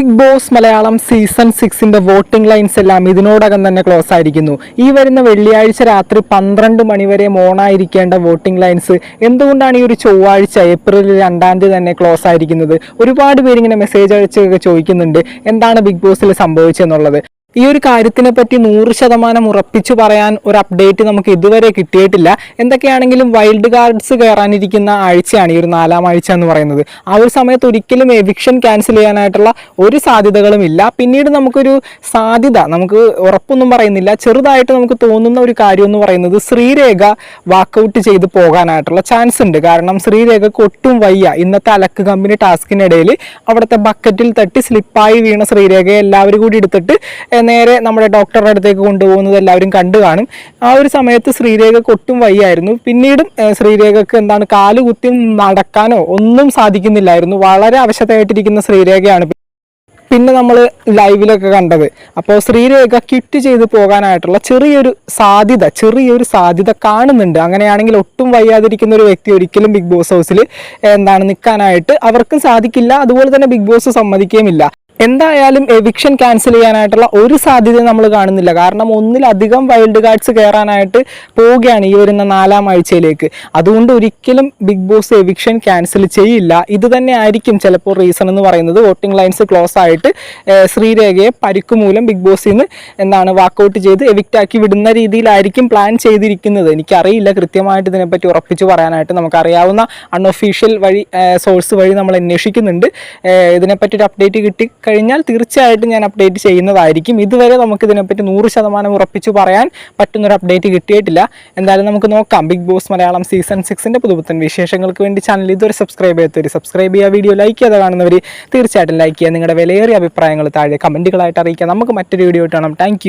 Big boss Malayalam season സിക്സിന്റെ voting lines എല്ലാം ഇതിനോടകം തന്നെ ക്ലോസ് ആയിരിക്കുന്നു. ഈ വരുന്ന വെള്ളിയാഴ്ച രാത്രി പന്ത്രണ്ട് മണിവരെ ഓണായിരിക്കേണ്ട വോട്ടിംഗ് ലൈൻസ് എന്തുകൊണ്ടാണ് ഈ ഒരു ചൊവ്വാഴ്ച ഏപ്രിൽ രണ്ടാം തീയതി തന്നെ ക്ലോസ് ആയിരിക്കുന്നത്? ഒരുപാട് പേരിങ്ങനെ മെസ്സേജ് അയച്ചൊക്കെ ചോദിക്കുന്നുണ്ട്. എന്താണ് ബിഗ് ബോസിൽ സംഭവിച്ചെന്നുള്ളത്? ഈ ഒരു കാര്യത്തിനെ പറ്റി നൂറ് ശതമാനം ഉറപ്പിച്ചു പറയാൻ ഒരു അപ്ഡേറ്റ് നമുക്ക് ഇതുവരെ കിട്ടിയിട്ടില്ല. എന്തൊക്കെയാണെങ്കിലും വൈൽഡ് കാർഡ്സ് കയറാനിരിക്കുന്ന ആഴ്ചയാണ് ഈ ഒരു നാലാം ആഴ്ച എന്ന് പറയുന്നത്. ആ ഒരു സമയത്ത് ഒരിക്കലും എവിക്ഷൻ ക്യാൻസൽ ചെയ്യാനായിട്ടുള്ള ഒരു സാധ്യതകളും ഇല്ല. പിന്നീട് നമുക്കൊരു സാധ്യത നമുക്ക് ഉറപ്പൊന്നും പറയുന്നില്ല. ചെറുതായിട്ട് നമുക്ക് തോന്നുന്ന ഒരു കാര്യം എന്ന് പറയുന്നത് ശ്രീരേഖ വാക്കൗട്ട് ചെയ്ത് പോകാനായിട്ടുള്ള ചാൻസ് ഉണ്ട്. കാരണം ശ്രീരേഖക്ക് കൊട്ടും വയ്യ. ഇന്നത്തെ അലക്ക് കമ്പനി ടാസ്കിനിടയിൽ അവിടുത്തെ ബക്കറ്റിൽ തട്ടി സ്ലിപ്പായി വീണ ശ്രീരേഖയെ എല്ലാവരും കൂടി എടുത്തിട്ട് നേരെ നമ്മുടെ ഡോക്ടറുടെ അടുത്തേക്ക് കൊണ്ടുപോകുന്നത് എല്ലാവരും കണ്ടു കാണും. ആ ഒരു സമയത്ത് ശ്രീരേഖക്ക് ഒട്ടും വയ്യായിരുന്നു. പിന്നീടും ശ്രീരേഖക്ക് എന്താണ് കാൽ കുത്തി നടക്കാനോ ഒന്നും സാധിക്കുന്നില്ലായിരുന്നു. വളരെ അവശതയായിട്ടിരിക്കുന്ന ശ്രീരേഖയാണ് പിന്നെ നമ്മൾ ലൈവിലൊക്കെ കണ്ടത്. അപ്പോൾ ശ്രീരേഖ കിറ്റ് ചെയ്ത് പോകാനായിട്ടുള്ള ചെറിയൊരു സാധ്യത ചെറിയൊരു സാധ്യത കാണുന്നുണ്ട്. അങ്ങനെയാണെങ്കിൽ ഒട്ടും വയ്യാതിരിക്കുന്ന ഒരു വ്യക്തി ഒരിക്കലും ബിഗ് ബോസ് ഹൗസിൽ എന്താണ് നിൽക്കാനായിട്ട് അവർക്കും സാധിക്കില്ല. അതുപോലെ തന്നെ ബിഗ് ബോസ് സമ്മതിക്കുകയുമില്ല എന്തായാലും എവിക്ഷൻ ക്യാൻസൽ ചെയ്യാനായിട്ടുള്ള ഒരു സാധ്യത നമ്മൾ കാണുന്നില്ല. കാരണം ഒന്നിലധികം വൈൽഡ് കാർഡ്സ് കയറാനായിട്ട് പോവുകയാണ് ഈ വരുന്ന നാലാം ആഴ്ചയിലേക്ക്. അതുകൊണ്ട് ഒരിക്കലും ബിഗ് ബോസ് എവിക്ഷൻ ക്യാൻസൽ ചെയ്യില്ല. ഇത് തന്നെ ആയിരിക്കും ചിലപ്പോൾ റീസൺ എന്ന് പറയുന്നത്. വോട്ടിംഗ് ലൈൻസ് ക്ലോസ് ആയിട്ട് ശ്രീരേഖയെ പരിക്ക് മൂലം ബിഗ് ബോസിൽ നിന്ന് എന്താണ് വാക്കൗട്ട് ചെയ്ത് എവിക്റ്റ് ആക്കി വിടുന്ന രീതിയിലായിരിക്കും പ്ലാൻ ചെയ്തിരിക്കുന്നത്. എനിക്കറിയില്ല കൃത്യമായിട്ട് ഇതിനെപ്പറ്റി ഉറപ്പിച്ച് പറയാനായിട്ട് നമുക്കറിയാവുന്ന അൺഒഫീഷ്യൽ വഴി സോഴ്സ് വഴി നമ്മൾ അന്വേഷിക്കുന്നുണ്ട്. ഇതിനെപ്പറ്റി ഒരു അപ്ഡേറ്റ് കിട്ടി കഴിഞ്ഞാൽ തീർച്ചയായിട്ടും ഞാൻ അപ്ഡേറ്റ് ചെയ്യുന്നതായിരിക്കും. ഇതുവരെ നമുക്ക് ഇതിനെപ്പറ്റി നൂറ് ശതമാനം ഉറപ്പിച്ചു പറയാൻ പറ്റുന്നൊരു അപ്ഡേറ്റ് കിട്ടിയിട്ടില്ല. എന്തായാലും നമുക്ക് നോക്കാം. ബിഗ് ബോസ് മലയാളം സീസൺ സിക്സിന്റെ പുതുപുത്തൻ വിശേഷങ്ങൾക്ക് വേണ്ടി ചാനൽ ഇതുവരെ സബ്സ്ക്രൈബ് ചെയ്യാത്തവർ സബ്സ്ക്രൈബ് ചെയ്യുക. വീഡിയോ ലൈക്ക് ചെയ്യാതെ കാണുന്നവർ തീർച്ചയായിട്ടും ലൈക്ക് ചെയ്യുക. നിങ്ങളുടെ വിലയേറിയ അഭിപ്രായങ്ങൾ താഴെ കമന്റുകളായിട്ട് അറിയിക്കുക. നമുക്ക് മറ്റൊരു വീഡിയോ കാണാം. താങ്ക്